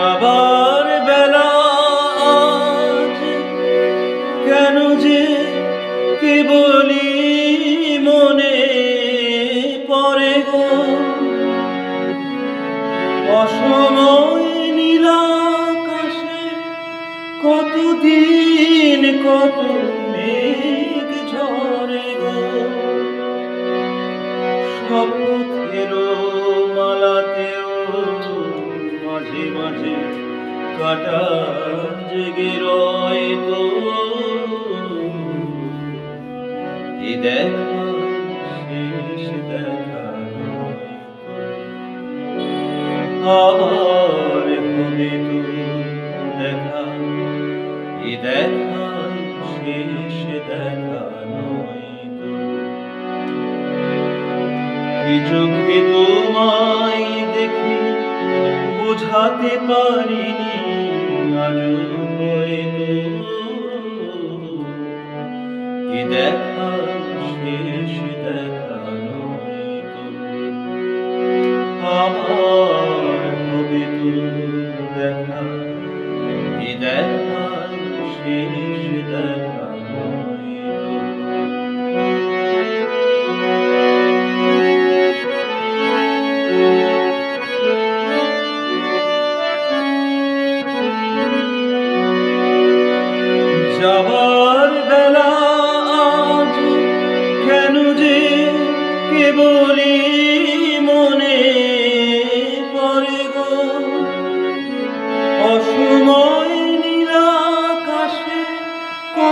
যাবার বেলা কেন যে কেবলি মনে পরে গো। অসময় নীলাকাশে কতদিন কত মেঘ ঝরে গো। শপথের আবার হবে তো দেখা। এ দেখা শেষ দেখা নয় চোখে তোমায় দেখে বোঝাতে পারিনি দেখা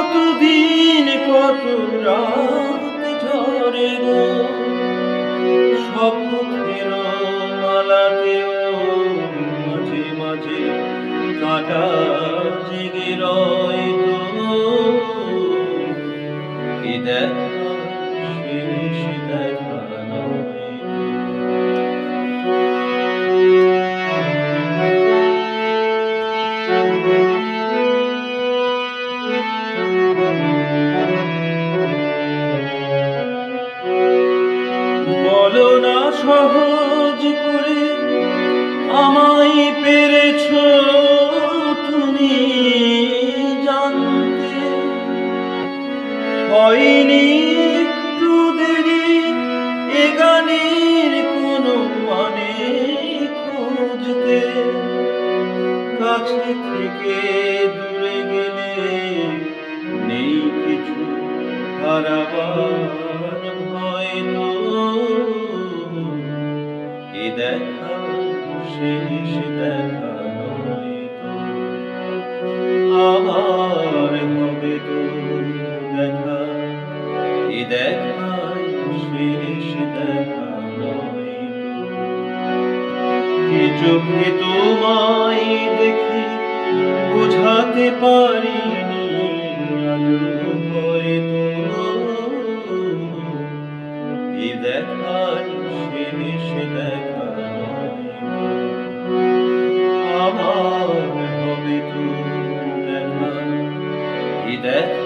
কতদিন কত রাত ঝরে গো স্বপ্নের মালাতেও মাঝে মাঝে কাটা বলো না সহজ করে, আমায় পেরেছ তুমি জানতে। হয়নি একটু দেরি, এ গানের কোনো মানে খুঁজতে। কাছে থেকে দূরে গেলে নেই কিছু, হারাবার হয়তো এ দেখা শেষ দেখা নয়তো আবার হবে তো দেখা এ দেখা শেষ দেখা নয়তো কি চোখে তোমায় দেখে বোঝাতে পারিনি হয়তো এ দেখার শেষ দেখা dead.